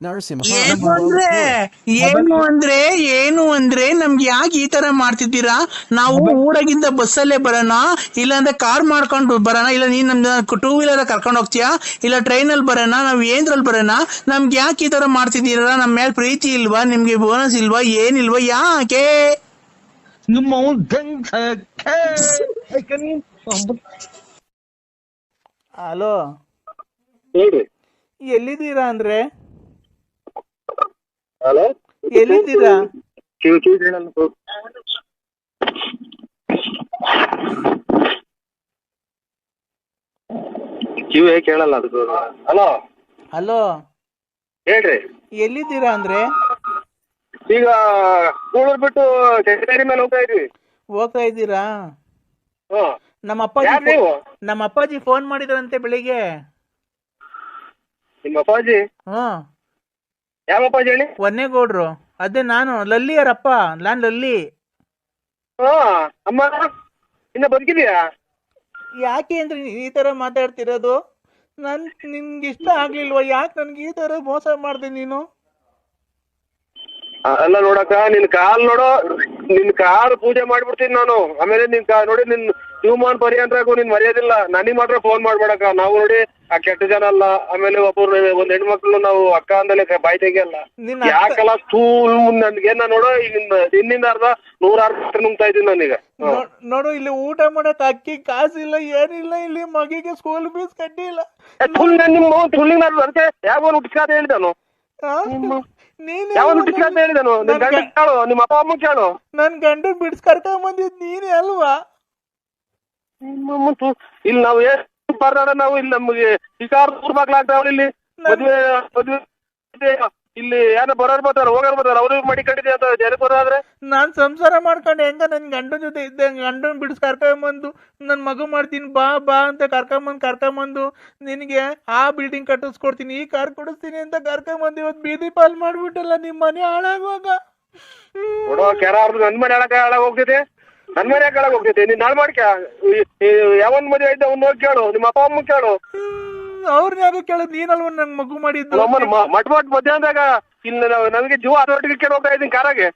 ನರಸಿಂಹ ಏನು ಅಂದ್ರೆ? ಏನು ಅಂದ್ರೆ? ಏನು ಅಂದ್ರೆ? ನಮ್ಗೆ ಯಾಕೆ ಈ ತರ ಮಾಡ್ತಿದ್ದೀರಾ? ನಾವು ಊರಾಗಿಂದ ಬಸ್ಸಲ್ಲೇ ಬರೋಣ ಇಲ್ಲಾಂದ್ರೆ ಕಾರ್ ಮಾಡ್ಕೊಂಡು ಬರೋಣ ಇಲ್ಲ ನೀನ್ ನಮ್ದು ಟೂ ವೀಲರ್ ಕರ್ಕೊಂಡು ಹೋಗ್ತೀಯಾ? ಇಲ್ಲ ಟ್ರೈನ್ ಅಲ್ಲಿ ಬರೋಣ ನಾವ್ ಏನ್ರಲ್ಲಿ ಬರೋಣ? ನಮ್ಗೆ ಯಾಕೆ ಈ ತರ ಮಾಡ್ತಿದ್ದೀರಾ? ನಮ್ಮ ಮೇಲೆ ಪ್ರೀತಿ ಇಲ್ವಾ? ನಿಮ್ಗೆ ಬೋನಸ್ ಇಲ್ವಾ? ಏನಿಲ್ವಾ? ಯಾಕೆ? ನಿಮ್ಮ ಹಲೋ. ಎಲ್ಲಿದ್ದೀರಾ ಅಂದ್ರೆ? ಹಲೋ? ಎಲ್ಲಿದ್ದೀರಾ? ಕಿವಿ ಕೇಳಲ್ಲ ಅದಕ್ಕೆ ಹಲೋ? ಹಲೋ? ಹೇಳ್ರಿ. ಎಲ್ಲಿದ್ದೀರಾ ಅಂದ್ರೆ? ಈಗ ಕೂಳೂರ್ ಬಿಟ್ಟು ಚಂದ್ರಗಿರಿ ಮೇಲೆ ಹೋಗ್ತಾ ಇದ್ವಿ. ಹೋಗ್ತಾ ಇದ್ದೀರಾ? ನಮ್ಮ ಅಪ್ಪಾಜಿ ನಮ್ಮ ಅಪ್ಪಾಜಿ ಫೋನ್ ಮಾಡಿದ್ರಂತೆ ಬೆಳಿಗ್ಗೆ. ನಿಮ್ಮ ಅಪ್ಪಾಜಿ? ಹ್ಮ್ ಯಾವ ಅಪ್ಪಾಜಿ ಹೇಳಿ? ಒನ್ನೇಗೌಡ್ರು ಅದೇ ನಾನು ಲಲ್ಲಿ ಅವರಪ್ಪ ನಾನ್ ಲಲ್ಲಿ. ಹಾ ಅಮ್ಮ ಇನ್ನ ಬದುಕಿದ್ಯಾ? ಯಾಕೆ ಅಂದ್ರೆ ನೀನ್ ಈ ತರ ಮಾತಾಡ್ತಿರೋದು? ನನ್ ನಿನ್ಗೆ ಇಷ್ಟ ಆಗ್ಲಿಲ್ವಾ? ಯಾಕೆ ನನ್ಗೆ ಈ ತರ ಮೋಸ ಮಾಡ್ದೆ ನೀನು? ಅಲ್ಲ ನೋಡಕ್ಕ ನಿನ್ ಕಾಲ್ ನೋಡೋ ನಿನ್ ಕಾಲ್ ಪೂಜೆ ಮಾಡ್ಬಿಡ್ತೀನಿ ನಾನು. ಆಮೇಲೆ ನಿನ್ ಕಾ ನೋಡಿ ನಿನ್ ಹ್ಯೂಮನ್ ಪರ್ಯಂತರಾಗು ನಿನ್ ಮರ್ಯಾದಿಲ್ಲ ನನಗ್ ಮಾತ್ರ ಫೋನ್ ಮಾಡ್ಬೇಡಕ್ಕ. ನಾವು ನೋಡಿ ಆ ಕೆಟ್ಟ ಜನ ಅಲ್ಲ. ಆಮೇಲೆ ಒಬ್ಬರು ಒಂದ್ ಹೆಣ್ಮಕ್ಳು ನಾವು ಅಕ್ಕ ಅಂದಲೇ ಬಾಯಿ ತೆಗಿಯಲ್ಲ ಯಾಕಲ್ಲ ಸ್ಕೂಲ್ ನನ್ಗೆ ನಾ ನೋಡೋ ಈಗ ನಿನ್ನಿಂದ ಅರ್ಧ ನೂರಾರು ಲೀಟರ್ ನುಂಗ್ತಾ ಇದ್ದೀನಿ ನಾನೀಗ. ನೋಡು ಇಲ್ಲಿ ಊಟ ಮಾಡಕ್ ಅಕ್ಕಿ ಕಾಸಿಲ್ಲ ಏನಿಲ್ಲ ಇಲ್ಲಿ ಮಗಿಗೆ ಸ್ಕೂಲ್ ಫೀಸ್ ಕಟ್ಟಿಲ್ಲ. ನಿಮ್ಮ ತುಳ್ಳಿಗೆ ನಾನು ಅದಕ್ಕೆ ಯಾವ ಹೇಳಿದಾನು? ನೀನ್ ಯಾವ ಎಲ್ವಾ ಅಂತ ನನ್- ಹೇಳಿದಾನು? ನಿನ್ ಗಂಡ ಕೇಳು ನಿಮ್ಮ ಅಪ್ಪ ಅಮ್ಮ ಕೇಳು. ನನ್ ಗಂಡ ಬಿಡ್ಸ್ ಕರ್ಕೊಂಡ್ ಬಂದಿದ್ ನೀನೇ ಅಲ್ವಾ? ಇಲ್ಲಿ ನಾವು ಏನ್ ಬರ್ದಾಡ ನಾವು ಇಲ್ಲಿ ನಮ್ಗೆ ಶಿಕಾರ್ ಊರ್ ಬಾಗ್ಲಾಗ್ತಾವ ಇಲ್ಲಿ? ಮದ್ವೆ ಮದ್ವೆ. ಇಲ್ಲಿ ಯಾರ ಬರೋರ್ ಬರ್ತಾರ ಹೋಗೋರ್ ಬರ್ತಾರ ಅವ್ರಿಗೆ ಮಡಿ ಕಟ್ಟಿದೆ ಅಂತ ಜನಕ್ಕೆ ಬರೋದಾದ್ರೆ ನಾನ್ ಸಂಸಾರ ಮಾಡ್ಕೊಂಡು ಹೆಂಗ ನನ್ ಗಂಡನ ಜೊತೆ ಇದ್ದೆ ಗಂಡನ್ ಬಿಡಿಸ್ ಕರ್ಕೊಂಬಂದು ನನ್ ಮಗು ಮಾಡ್ತೀನಿ ಬಾ ಬಾ ಅಂತ ಕರ್ಕೊಂಬಂದು ಕರ್ಕೊಂಬಂದು ನಿನಗೆ ಆ ಬಿಲ್ಡಿಂಗ್ ಕಟ್ಟಿಸ್ಕೊಡ್ತೀನಿ ಈ ಕಾರ್ ಕೊಡಿಸ್ತೀನಿ ಅಂತ ಕರ್ಕೊಂಬಂದು ಇವತ್ತು ಬೀದಿ ಪಾಲ್ ಮಾಡ್ಬಿಟ್ಟಲ್ಲ ನಿಮ್ ಮನೆ ಹಾಳಾಗುವಾಗ. ನೋಡೋ ಕೆರ ಅವ್ರದ್ದು ನನ್ ಮನೆ ಹಾಳಾಗ ಹಾಳಾಗ ಹೋಗ್ತಿದೆ ನನ್ ಮನೆ ಹಾಳಾಗ ಹೋಗ್ತೈತೆ. ನೀನ್ ನಾಳೆ ಮಾಡ್ಕ. ಯಾವನ್ ಮದುವೆ ಇದ್ದ ಅವ್ನ ಹೋಗಿ ಕೇಳು ನಿಮ್ಮ ಅಪ್ಪ ಅಮ್ಮ ಕೇಳು. ಅವ್ರನ್ನ ಯಾರು ಕೇಳೋದು? ನೀನಲ್ವ ನಂಗೆ ಮಗು ಮಾಡಿದ್ದು? ಮಟ್ ಮಟ್ ಮಧ್ಯಾಹ್ನದಾಗ ಇಲ್ಲಿ ನಾವು ನನಗೆ ಜೀವ ಕೇಳ ಕೇಳಿ ಹೋಗ್ತಾ ಇದ್ದೀನಿ ಕಾರಾಗೆ.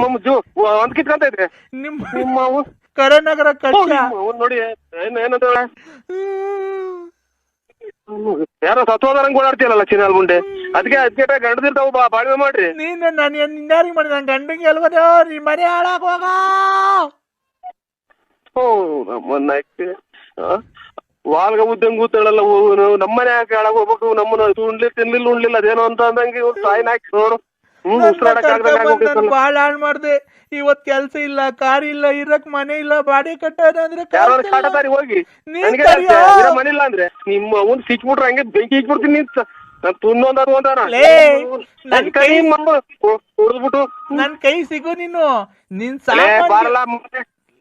ನಿಮ್ಮ ಜೀವ ಒಂದ್ ಕಿತ್ಕೊಂತ ಇದ್ರೆ ನಿಮ್ಮ ನಿಮ್ಮ ಕರನಗರ ಅವ್ನ್ ನೋಡಿ ಏನ್ ಏನಂತ ಯಾರೋ ಸತ್ವದಾರಂಗ್ ಓಡಾಡ್ತೀಯಲ್ಲ ಚಿನ್ನಲ್ ಮುಂಡೆ ಅದಕ್ಕೆ ಅದಕ್ಕೆ ಗಂಡದಿರ್ತಾವ ಬಾ ಬಾಳ್ವೆ ಮಾಡ್ರಿ. ನೀನ್ ನಾನು ಯಾರಿಗೆ ಮಾಡಿದ? ನನ್ ಗಂಡಂಗೆ ಅಲ್ವದ ಮರಿ ಮನೆ ಹೋಗ? ಓ ನಮ್ಮ? ವಾಲ್ಗ ಉದ್ದಂಗ್ ಕೂತಳಲ್ಲ ನಮ್ಮನೆ ಯಾಕೆ ಹಾಳಾಗ್ ಹೋಗ್ಬೇಕು ನಮ್ಮನ್ನ ಉಣ್ಲಿ ತಿನ್ಲಿಲ್ಲ ಉಣ್ಲಿಲ್ಲ ಅದೇನೋ ಅಂತ ಅಂದಂಗೆ ಇವ್ರು ಸಾಯ್ನ ಹಾಕಿ ನೋಡು. ಬಾಳ ಹಾಳ್ ಮಾಡ್ದೆ. ಇವತ್ ಕೆಲ್ಸ ಇಲ್ಲ ಕಾರ್ ಇಲ್ಲ ಇರಕ್ ಮನೆ ಇಲ್ಲ ಬಾಡಿ ಕಟ್ಟೋದು ಅಂದ್ರೆ ಕಾಟದಾರಿ ಹೋಗಿ. ಮನೆ ಇಲ್ಲ ಅಂದ್ರೆ ನಿಮ್ಮ ಅವ್ನ್ ಸಿಕ್ಬಿಟ್ರೆ ಹಂಗೆ ಬೆಂಕಿ ಇಕ್ಬಿಡ್ತೀನಿ ನಿಂತ. ನಾನು ತುನ್ನೊಂದ್ ಅದು ನನ್ ಕೈ- ಹೊಡೆದ್ಬಿಟ್ಟು ನನ್ ಕೈ ಸಿಗು ನೀನು. ನಿನ್ ಸಾಲ ಬಾರಲ್ಲ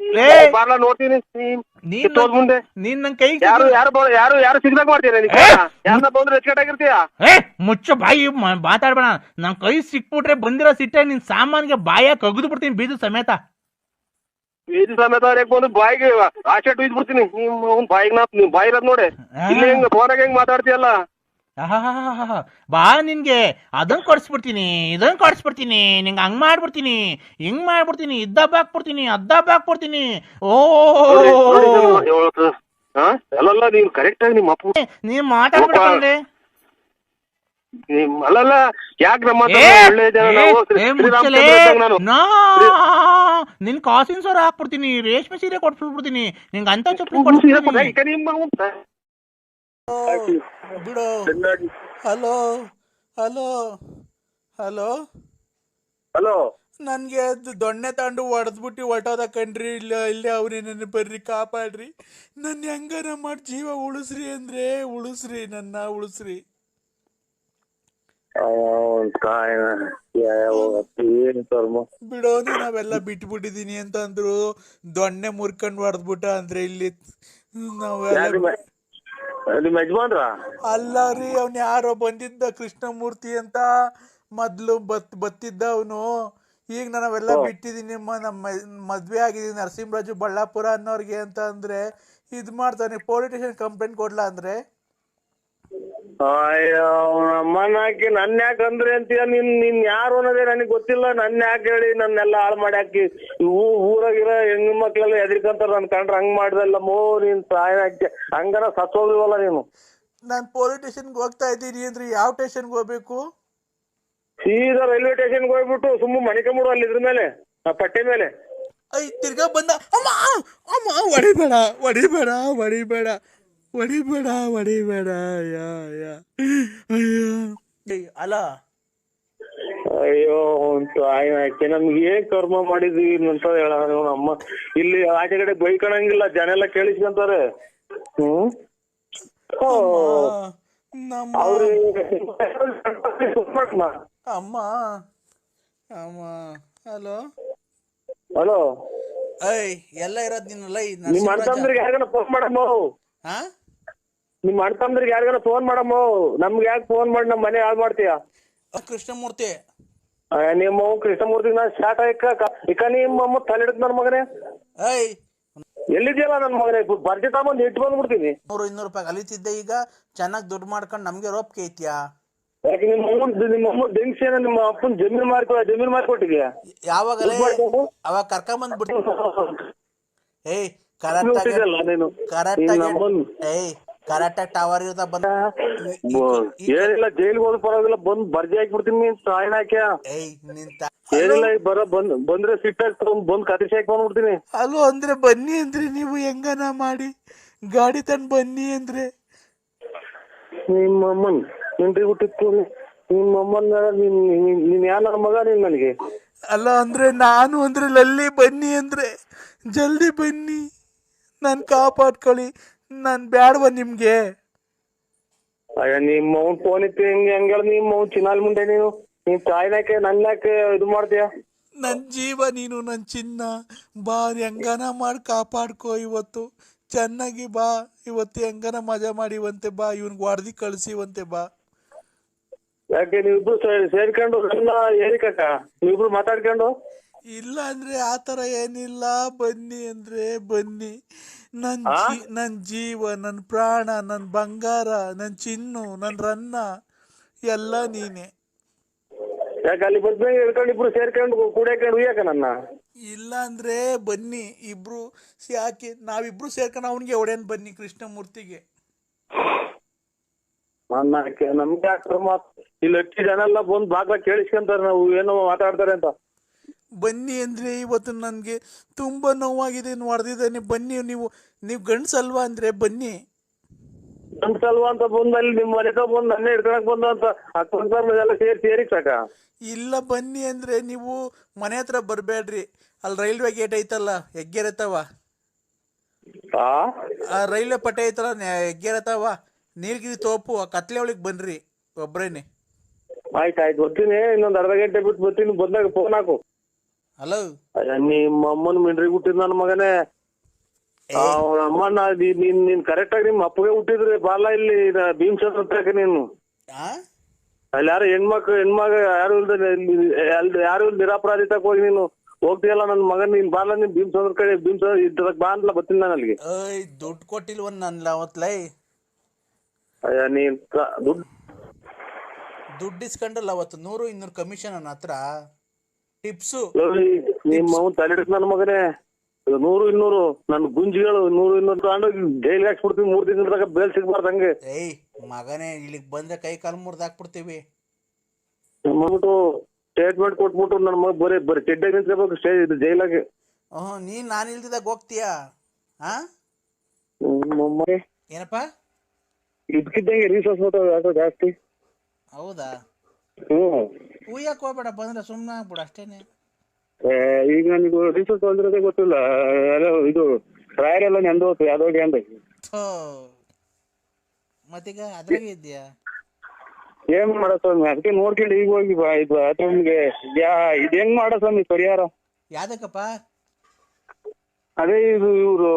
ಮುಂದೆ. ಲೇ. ಲೇ, ಬಾರಲ್ಲ ನೋಡ್ತೀನಿ ನೀನ್ ನೀನ್ ಮುಂದೆ ನೀನ್ ನನ್ ಕೈ ಯಾರು ಯಾರು ಬ- ಯಾರು ಯಾರು ಸಿಗ್ದಾಗ ಮಾಡ್ತೀರಾ ನೀನ್ ಏ? ಯಾರನ್ನ ಬಂದ್ರೆ ಎಚ್ಕಟ್ಟಾಗಿರ್ತೀಯ ಏ ಮುಚ್ಚ ಬಾಯಿ ಮ- ಮಾತಾಡ್ಬೇಡ ನನ್ ಕೈ ಸಿಕ್ಬಿಟ್ರೆ ಬಂದಿರೋ ಸಿಟ್ಟೆ ನಿನ್ ಸಾಮಾನ್ಗೆ ಬಾಯ ಕಗ್ದು ಬಿಡ್ತೀನಿ ಬೀದು ಸಮೇತ ಬೀದಿ ಸಮೇತ ಯಾಕೆ ಬಂದು ಬಾಯಿಗೆ ಆಚೆ ಬೀದ್ ಬಿಡ್ತೀನಿ ನಿಮ್ ಅವ್ನ್ ಬಾಯಿಗೆ ನಾ ನಿಮ್ ನೋಡಿ ಆ. ಇಲ್ಲಿ ಹೆಂಗ್ ಫೋನಾಗ ಹೆಂಗ್ ಮಾತಾಡ್ತೀಯಲ್ಲ. ಬಾ ನಿನ್ಗೆ. ಅದನ್ ಕೊಡಿಸ್ಬಿಡ್ತೀನಿ ಇದನ್ ಕೊಡ್ಸ್ಬಿಡ್ತೀನಿ ನಿಂಗೆ ಹಂಗ್ ಮಾಡ್ಬಿಡ್ತೀನಿ ಹಿಂಗ್ ಮಾಡ್ಬಿಡ್ತೀನಿ ಇದ್ದಬ್ಬ ಹಾಕ್ಬಿಡ್ತೀನಿ ಅದ್ದಬ್ಬ ಹಾಕ್ಬಿಡ್ತೀನಿ ಓ. ಇದನ್ನ? ಅಲ್ಲಲ್ಲ ನೀವು ಕರೆಕ್ಟ್ ಆಗಿ ನಿಮ್ಮ ಅಪ್ಪ ನೀವ್ ಮಾತಾಡ್ಬಿಡ್ಕೊಂಡೆ ನಿಮ್ ಅಲ್ಲಲ್ಲ ಯಾಕೆ ನಮ್ಮ ನಾನು. ಕಾಸಿನ ಸರ ಹಾಕ್ಬಿಡ್ತೀನಿ ರೇಷ್ಮೆ ಸೀರೆ ಕೊಡ್ಸ್ಬಿಡ್ತೀನಿ ನಿಂಗೆ ಅಂತ ಚಪ್ಪಲಿ ಕೊಡ್ಸ್ಬಿಡ್ತೀನಿ. ಬಿಡು. Hello hello hello. ಹಲೋ. ನನ್ಗೆ ದೊಣ್ಣೆ ತಗೊಂಡು ಹೊಡೆದ್ಬಿಟ್ಟು ಹೊಟ್ಟೋದ ಕಣ್ರಿ ಇಲ್ಲ ಇಲ್ಲೇ ಅವ್ರಿ ಬರ್ರಿ ಕಾಪಾಡ್ರಿ. ನನ್ನ ಹೆಂಗಾರ ಮಾಡಿ ಜೀವ ಉಳಿಸ್ರಿ ಅಂದ್ರೆ ಉಳಿಸ್ರಿ ನನ್ನ ಉಳಿಸ್ರಿ. ಬಿಡೋದು ನಾವೆಲ್ಲ ಬಿಟ್ಬಿಟ್ಟಿದೀನಿ ಅಂತ ಅಂದ್ರು ದೊಣ್ಣೆ ಮುರ್ಕೊಂಡು ಹೊಡೆದ್ಬಿಟ್ಟ ಅಂದ್ರೆ ಇಲ್ಲಿ ನಾವೆಲ್ಲ ನಿಮ್ಮ ಯಜಮಾನ್ರ? ಅಲ್ಲ ರೀ ಅವ್ನು ಯಾರೋ ಬಂದಿದ್ದ ಕೃಷ್ಣಮೂರ್ತಿ ಅಂತ. ಮೊದ್ಲು ಬತ್ ಬತ್ತಿದ್ದ ಅವನು. ಈಗ ನಾವೆಲ್ಲ ಬಿಟ್ಟಿದೀನಿ ನಿಮ್ಮ ನಮ್ಮ ಮದ್ವೆ ಆಗಿದ್ದೀನಿ ನರಸಿಂಹರಾಜು ಬಳ್ಳಾಪುರ ಅನ್ನೋರ್ಗೆ ಅಂತ ಅಂದ್ರೆ ಇದ್ ಮಾಡ್ತಾನೆ ಪೊಲಿಟಿಷಿಯನ್ ಕಂಪ್ಲೇಂಟ್ ಕೊಡ್ಲಾ ಅಂದ್ರೆ? ಅಯ್ಯೋ ನಮ್ಮನ್ನ ಹಾಕಿ ನನ್ನ ಯಾಕೆ ಅಂದ್ರೆ ಅಂತೀಯ? ನಿನ್ ನಿನ್ ಯಾರು ಅನ್ನೋದೇ ನನಗೆ ಗೊತ್ತಿಲ್ಲ. ನನ್ನ ಯಾಕೆ ಹೇಳಿ ನನ್ನೆಲ್ಲ ಹಾಳು ಮಾಡಿ ಹಾಕಿ ಇವು ಊರಾಗಿರೋ ಹೆಣ್ಣು ಮಕ್ಳೆಲ್ಲ ಎದ್ರಿಕಂತಾರ ನನ್ ಕಂಡ್ರೆ ಹಂಗ್ ಮಾಡ್ದಲ್ಲ ಮೋ ನೀನ್ ಸಹಾಯ ಹಾಕಿ ಹಂಗಾರ ಸತ್ತೋಗ್ಲಿವಲ್ಲ ನೀನು. ನಾನ್ ಪೊಲೀಸ್ ಸ್ಟೇಷನ್ಗೆ ಹೋಗ್ತಾ ಇದ್ದೀನಿ ಅಂದ್ರೆ ಯಾವ ಸ್ಟೇಷನ್ಗೆ ಹೋಗ್ಬೇಕು? ಸೀದಾ ರೈಲ್ವೆ ಸ್ಟೇಷನ್ಗೆ ಹೋಗ್ಬಿಟ್ಟು ಸುಮ್ಮ ಮಣಿಕಂಬಿಡು ಅಲ್ಲಿ ಇದ್ರ ಮೇಲೆ ಆ ಪಟ್ಟೆ ಮೇಲೆ. ಐ ತಿರ್ಗಾ ಬಂದ. ಅಮ್ಮ ಅಮ್ಮ ಹೊಡಿಬೇಡ ಹೊಡಿಬೇಡ ಹೊಡಿಬೇಡ. ಹೊಡಿಬೇಡ ಹೊಡಿಬೇಡ ಯಾ ಯಾ ಅಯ್ಯೋ. ಏಯ್, ಅಲ್ಲ. ಅಯ್ಯೋ ತಾಯಿ ಹಾಕಿ ನಮ್ಗೆ ಏನ್ ಕರ್ಮ ಮಾಡಿದ್ವಿ ಅಂತ ಹೇಳ ನಮ್ಮ ಇಲ್ಲಿ ಆಚೆ ಕಡೆ ಬೈಕಣಂಗಿಲ್ಲ ಜನ ಎಲ್ಲ ಕೇಳಿಸ್ಕೊಂತಾರೆ. ಹ್ಮ್? ನಮ್ಮ ಅಮ್ಮ. ಅಮ್ಮ. ಹಲೋ. ಹಲೋ. ಐ ಎಲ್ಲ ಇರೋದ್ ನಿನ್ನ ಲೈ ನಿಮ್ ಅಣ್ತಂದ್ರಿಗೆ ಯಾರಿಗಾನ ಫೋನ್ ಮಾಡಮ್ಮ? ಹಾ ನಿಮ್ ಅಣ್ತಂದ್ರಿಗೆ ಯಾರಿಗಾರ ಫೋನ್ ಮಾಡಮ್ಮ. ನಮ್ಗೆ ಯಾಕೆ ಫೋನ್ ಮಾಡಿ ನಮ್ ಮನೆ ಹಾಳು ಮಾಡ್ತೀಯ? ಕೃಷ್ಣಮೂರ್ತಿ. ನಿಮ್ಮ ಕೃಷ್ಣಮೂರ್ತಿ ಕೃಷ್ಣಮೂರ್ತಿಗೆ ನಾ ಶಾಟ್ ಇಕ್ಕ ಇಕ್ಕ ನಿಮ್ಮ ಅಮ್ಮ ತಲೆ ಹಿಡಿದ್ ನನ್ ಮಗನೇ? ಐ ಎಲ್ಲಿದ್ಯಲ್ಲ ನನ್ ಮಗನೇ? ಬರ್ಜಿ ತಗೊಂಡ್ ಇಟ್ಟು ಬಂದ್ಬಿಡ್ತೀನಿ. ನೂರು ಇನ್ನೂರು ರೂಪಾಯಿ ಅಲಿತಿದ್ದೆ ಈಗ. ಚೆನ್ನಾಗಿ ದುಡ್ಡು ಮಾಡ್ಕೊಂಡು ನಮ್ಗೆ ರೋಪ್ಕೆ ಐತ್ಯಾ ಯಾಕೆ ನಿಮ್ಮ ಅಮ್ಮ ನಿಮ್ಮ ಅಮ್ಮ ಡೆಂಗ್ಸೇನ ನಿಮ್ಮ ಅಪ್ಪನ ಜಮೀನ್ ಮಾರ್ಕೊ ಜಮೀನ್ ಮಾರ್ಕೊಟ್ಟಿದ್ಯಾ? ಯಾವಾಗಲೇ? ಅವಾಗ ಕರ್ಕೊಂಬಂದ್ ಬಿಟ್ಟು ಏಯ್ ಕರೆಕ್ಟ್ ಆಗಿ ನೀನು. ಕರೆಕ್ಟ್ ಆಗಿ ಏಯ್. ಕರೆಕ್ಟ್ ಆಗಿ ಟವರ್ ಇರ್ತಾ ಬಂದ ಏನಿಲ್ಲ ಜೈಲ್ಗೆ ಹೋದ್ ಪರವಾಗಿಲ್ಲ ಬಂದ್ ಬರ್ಜಿ ಹಾಕ್ಬಿಡ್ತೀನಿ ನೀನ್ ಸಾಯಣ ಹಾಕ್ಯ. ಏಯ್ ನಿಂತ ಏನಿಲ್ಲ ಬರ ಬಂದ್ ಬಂದ್ರೆ ಸಿಟ್ ತಗೊಂಡ್ ಬಂದ್ ಕತಿಸಿ ಹಾಕಿ ಬಂದ್ಬಿಡ್ತೀನಿ. ಅಲ್ಲೋ ಅಂದ್ರೆ ಬನ್ನಿ ಅಂದ್ರೆ ನೀವು ಹೆಂಗನ ಮಾಡಿ? ಗಾಡಿ ತಂದ್ ಬನ್ನಿ ಅಂದ್ರೆ. ನಿಮ್ಮ ಅಮ್ಮನ್ ನಿನ್ರಿ ಹುಟ್ಟಿತ್ತು ನಿಮ್ಮ ಅಮ್ಮನ್ ನೀನ್ ನೀನ್- ನೀನ್ ಯಾ ಮಗ ನೀನ್ ನನಗೆ? ಅಲ್ಲ ಅಂದ್ರೆ ನಾನು ಅಂದ್ರೆ ಲಲ್ಲಿ ಬನ್ನಿ ಅಂದ್ರೆ. ಜಲ್ದಿ ಬನ್ನಿ. ನಾನು ಕಾಪಾಡ್ಕೊಳ್ಳಿ. ನಾನು ಬ್ಯಾಡ್ವ ನಿಮ್ಗೆ? ಅಯ್ಯ ನಿಮ್ಮ ಅವ್ನ್ ಫೋನ್ ಇತ್ತು ಹಿಂಗೆ ಹಂಗೆಲ್ಲ ನಿಮ್ಮ ಅವ್ನ್ ಚಿನ್ನಾಲ್ ಮುಂದೆ ನೀನು? ನೀನ್ ತಾಯಿನಾಕೆ ನನ್ನ ಯಾಕೆ ಇದು ಮಾಡ್ತೀಯ? ನನ್ನ ಜೀವ ನೀನು ನನ್ನ ಚಿನ್ನ. ಬಾ ಹೆಂಗನ ಮಾಡಿ ಕಾಪಾಡ್ಕೋ ಇವತ್ತು. ಚೆನ್ನಾಗಿ ಬಾ ಇವತ್ತು ಹೆಂಗನ ಮಜಾ ಮಾಡಿವಂತೆ ಬಾ ಇವನ್ಗೆ ಹೊಡ್ದಿ ಕಳ್ಸಿವಂತೆ ಬಾ. ಯಾಕೆ ನೀವಿಬ್ರು ಸೇ- ಸೇರ್ಕೊಂಡು ನನ್ನ ಏರಿಕಕ್ಕ ನೀವಿಬ್ರು ಮಾತಾಡ್ಕೊಂಡು? ಇಲ್ಲ ಅಂದ್ರೆ ಆ ಥರ ಏನಿಲ್ಲ. ಬನ್ನಿ ಅಂದ್ರೆ ಬನ್ನಿ. ನನ್ನ ಜೀ ನನ್ನ ಜೀವ ನನ್ನ ಪ್ರಾಣ ನನ್ನ ಬಂಗಾರ ನನ್ನ ಚಿನ್ನು ನನ್ನ ರನ್ನ ಎಲ್ಲ ನೀನೆ. ಯಾಕೆ ಅಲ್ಲಿ ಬರ್ದಂಗೆ ಹೇಳ್ಕೊಂಡು ಇಬ್ರು ಸೇರ್ಕೊಂಡು ಕೂಡ್ಯಾಕೊಂಡು ಉಯ್ಯಾಕ ನನ್ನ? ಇಲ್ಲ ಅಂದ್ರೆ ಬನ್ನಿ ಇಬ್ರು ಯಾಕೆ ನಾವಿಬ್ರು ಸೇರ್ಕೊಂಡು ಅವನಿಗೆ ಒಡೆಯನ್ ಬನ್ನಿ ಕೃಷ್ಣಮೂರ್ತಿಗೆ. ನನ್ನ ನಮ್ಗೆ ಯಾಕೆ ಮಾತ್ ಇಲ್ಲಿ ಅಟ್ಟಿ ಜನ ಎಲ್ಲ ಬಂದು ಭಾಗ ಕೇಳಿಸ್ಕೊಂತಾರೆ ನಾವು ಏನೋ ಮಾತಾಡ್ತಾರೆ ಅಂತ. ಬನ್ನಿ ಅಂದ್ರೆ ಇವತ್ತು ನನಗೆ ತುಂಬಾ ನೋವಾಗಿದೆ ಹೊಡೆದಿದ್ದಾನೆ ಬನ್ನಿ ನೀವು ನೀವು ಗಂಡಸಲ್ವಾ ಅಂದ್ರೆ ಬನ್ನಿ. ಗಂಡಸಲ್ವಾ ಅಂತ ಬಂದ್ ಅಲ್ಲಿ ನಿಮ್ ಮನೆ ಹತ್ರ ನನ್ನ ಹಿಡ್ಕೊಳಕ್ ಬಂದ ಅಂತ ಎಲ್ಲ ಸೇರಿ ಸೇರಿ ಸಾಕ? ಇಲ್ಲ ಬನ್ನಿ ಅಂದ್ರೆ ನೀವು ಮನೆ ಹತ್ರ ಬರಬೇಡ್ರಿ. ಅಲ್ಲಿ ರೈಲ್ವೆ ಗೇಟ್ ಐತಲ್ಲ ಹೆಗ್ಗೆರತವ. ಆ? ಆ ರೈಲ್ವೆ ಪಟ್ಟೆ ಐತಲ್ಲ ಹೆಗ್ಗೆರತವ. ನೀಲಗಿರಿ ತೋಪು ಆ ಕತ್ಲೆ ಒಳಗೆ ಬನ್ರಿ ಒಬ್ರೇನೆ. ಆಯ್ತು ಆಯ್ತು ಬರ್ತೀನಿ. ಇನ್ನೊಂದ್ ಅರ್ಧ ಗಂಟೆ ಬಿಟ್ಟು ಬರ್ತೀನಿ. ಬಂದಾಗ ಫೋನ್ ಹಾಕು. ಹಲೋ ಅಯ್ಯ, ನಿಮ್ಮ ಅಮ್ಮನ ಮಿಂಡ್ರಿ ಹುಟ್ಟಿದ್ ನನ್ನ ಮಗನೇ. ಅವ್ರ ಅಮ್ಮನ ನೀ- ನೀನ್ ನೀನ್ ಕರೆಕ್ಟ್ ಆಗಿ ನಿಮ್ಮ ಅಪ್ಪಗೆ ಹುಟ್ಟಿದ್ರಿ ಬಾಲ ಇಲ್ಲಿ ಭೀಮಸಂದ್ರ ಹತ್ರಕ್ಕೆ ನೀನು. ಆ? ಅಲ್ಲಿ ಯಾರು ಹೆಣ್ಮಕ್ಳು ಹೆಣ್ಮಗ ಯಾರು ಇಲ್ದ ಅಲ್ಲಿ ಯಾರು ಇಲ್ದ ನಿರಾಪರಾಧಿತ ತಕ ಹೋಗಿ ನೀನು? ಹೋಗ್ತೀಯಲ್ಲ ನನ್ನ ಮಗನ್ ನೀನ್ ಬಾಲ ನೀನ್ ಭೀಮಸಂದ್ರ ಕಡೆ ಭೀಮಸಂದ್ರ ಇದ್ದಕ್ ಬಾ ಅಂತಲ್ಲ ಬರ್ತೀನಿ ನಾನು ಅಲ್ಲಿಗೆ. ಏಯ್ ದುಡ್ಡು ಕೊಟ್ಟಿಲ್ವನ್ ನನ್ನ ಅವತ್ಲೈ? ಅಯ್ಯ ನೀನ್ ದುಡ್ಡು ದುಡ್ಡು ಇಸ್ಕೊಂಡಲ್ಲ ಅವತ್ತು ನೂರು ಇನ್ನೂರು ಕಮಿಷನ್ ನನ್ನ ಹತ್ರ. ಟಿಪ್ಸು. ನಿಮ್ಮ ತಲೆ ನನ್ನ ಮಗನೇ. ನೂರು ಇನ್ನೂರು ನನ್ನ ಗುಂಜಿಗಳು ನೂರು ಇನ್ನೂರು ತಗೊಂಡು ಜೈಲ್ಗೆ ಹಾಕ್ಸ್ಬಿಡ್ತೀವಿ ಮೂರ್ ತಿಂಗಳ ಬೇಲ್ ಸಿಗ್ಬಾರ್ದು ಹಂಗೆ. ಏಯ್ ಮಗನೇ ಇಲ್ಲಿಗೆ ಬಂದ್ರೆ ಕೈ ಕಾಲು ಮುರಿದು ಹಾಕ್ಬಿಡ್ತೀವಿ. ಮಾಡ್ಬಿಟ್ಟು ಸ್ಟೇಟ್ಮೆಂಟ್ ಕೊಟ್ಬಿಟ್ಟು ನನ್ನ ಮಗ ಬರೀ ಬರೀ ಚೆಡ್ಡಾಗಿ ನಿಂತ್ಕೋಬೇಕು ಸ್ಟೇ ಇದು ಜೈಲಾಗೆ. ಹ್ಞೂ ನೀನು ನಾನು ಇಲ್ದಿದಾಗ ಹೋಗ್ತೀಯಾ? ಹಾ? ಏನಪ್ಪ? ಇದ್ಕಿದ್ದಂಗೆ ರೀಸೋರ್ಸ್ ಮಾತಾಡೋದು ಜಾಸ್ತಿ. ಹೌದಾ? ಹ್ಮ್. ಉಯ್ಯಕ್ಕೆ ಹೋಗ್ಬೇಡ ಬಂದ್ರೆ ಸುಮ್ಮನೆ ಆಗ್ಬಿಡ ಅಷ್ಟೇನೆ. ಏ, ಈಗ ನನಗೆ ರಿಸಲ್ಟ್ ಬಂದಿರೋದೇ ಗೊತ್ತಿಲ್ಲ. ಯಾರೋ ಇದು ಟ್ರಯರ್ ಎಲ್ಲ ನೆಂದು ಹೋಯ್ತು ಯಾವ್ದೋ ಅಂದ. ಥೋ. ಮತ್ತೀಗ ಅದ್ರಾಗೆ ಇದೆಯಾ ಏನ್ ಮಾಡೋ ಸ್ವಾಮಿ ಅದಕ್ಕೆ ನೋಡ್ಕೊಂಡು ಈಗ ಹೋಗಿ ಬಾ ಇದು ಬಾತ್ರೂಮ್ಗೆ ಯಾ ಇದು ಹೆಂಗ್ ಮಾಡೋ ಸ್ವಾಮಿ ಪರಿಹಾರ? ಯಾವ್ದಕ್ಕಪ್ಪ? ಅದೇ ಇದು ಇವ್ರು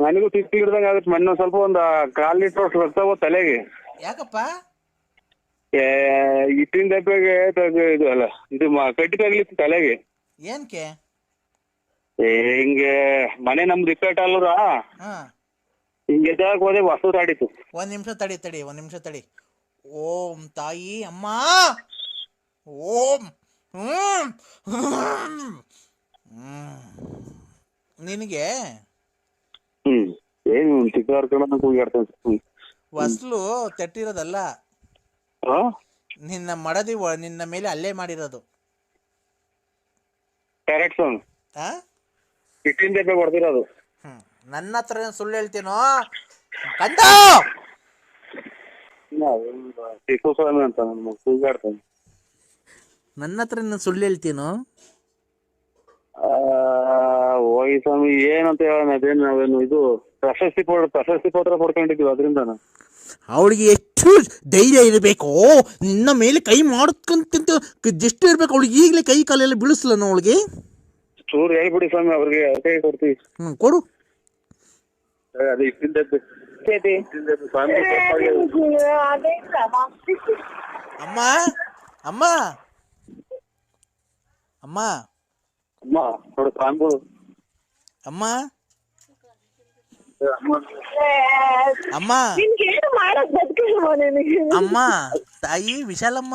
ನನಗೂ ತಿಪ್ಪಿ ಹಿಡ್ದಂಗ ಆಗುತ್ತೆ ಮೊನ್ನೆ ಸ್ವಲ್ಪ ಒಂದು ಕಾಲ್ ಲೀಟರ್ ರಕ್ತ ಹೋಗ್ ತಲೆಗೆ. ಯಾಕಪ್ಪ? ಏ, ಇಟ್ಟಿನ ದಪ್ಪಗೆ ತಗ- ಇದು ಅಲ್ಲ ಇದು ಮ- ಕಟ್ಟಿ ತಗ್ಲಿತ್ತು ತಲೆಗೆ. ಏನ್ಕೆ? ಏ, ಹಿಂಗೆ ಮನೆ ನಮ್ದು ಇಕ್ಕಟ್ಟ ಅಲ್ರ ಹಾಂ. ಹಿಂಗೆ ಎದ್ದಾಗ ಹೋದೆ ವಸ್ತು ತಾಡಿತು. ಒಂದು ನಿಮಿಷ ತಡಿ ತಡಿ ಒಂದು ನಿಮಿಷ ತಡಿ. ಓಂ ತಾಯಿ ಅಮ್ಮ! ಓಂ! ಹ್ಮ್. ಹ್ಮ್. ನಿನಗೆ? ಹ್ಮ್. ಏನು ಚಿಕ್ಕ ಕಣ ಕೂಗಾಡ್ತಾನೆ. ಹೊಸ್ಲು ತೆಟ್ಟಿರೋದಲ್ಲ. ನಿನ್ನ ಮಡದಿ ಒ- ನಿನ್ನ ಮೇಲೆ ಅಲ್ಲೇ ಮಾಡಿರೋದು. ಆ? ಹೊಡೆದಿರೋದು. ಹ್ಮ್. ನನ್ನ ಹತ್ರ ಏನ್ ಸುಳ್ಳು ಹೇಳ್ತೀನೋ? ಕಂದ ಟಿಪ್ಪು ಸ್ವಾಮಿ ಅಂತ ನಮ್ಮ ಕೂಗಾಡ್ತಾನೆ. ನನ್ನ ಹತ್ರ ನಾನು ಸುಳ್ಳು ಹೇಳ್ತೀನೋ? ಹೋಗಿ ಸ್ವಾಮಿ ಏನಂತ ಹೇಳೋಣ ಅದೇನು ನಾವೇನು ಇದು ಪ್ರಶಸ್ತಿ ಪಡ ಪ್ರಶಸ್ತಿ ಪತ್ರ ಪಡ್ಕೊಂಡಿದ್ವಿ ಅದರಿಂದ ಅವಳಿಗೆ ಎಷ್ಟು ಧೈರ್ಯ ಇರಬೇಕು ನಿನ್ನ ಮೇಲೆ ಕೈ ಮಾಡ್ಕೊಂತ ಜಸ್ಟ್ ಇರ್ಬೇಕು ಅವಳಿಗೆ ಈಗಲೇ ಕೈ ಕಾಲೆಲ್ಲ ಬೀಳಿಸ್ಲನ ಅವಳಿಗೆ? ಚೂರು ಹೇಳ್ಬಿಡಿ ಸ್ವಾಮಿ ಅವ್ರಿಗೆ ಕೈ ಕೊಡ್ತೀವಿ. ಹ್ಮ್ ಕೊಡು. ಅದು ಇಷ್ಟಿಂದದ್ದು ಇಷ್ಟಿಂದದ್ದು ಸ್ವಾಮಿ ಅಮ್ಮ ಅಮ್ಮ. ಅಮ್ಮ. ಅಮ್ಮ ನೋಡು ಸ್ವಾಮಿಗಳು ಅಮ್ಮ? ಅಮ್ಮ? ನಿನ್ಗೇನು ಮಾಡಕ್ ಬದುಕಿಲ್ವ ನಿನಗೆ? ಅಮ್ಮ ತಾಯಿ ವಿಶಾಲಮ್ಮ.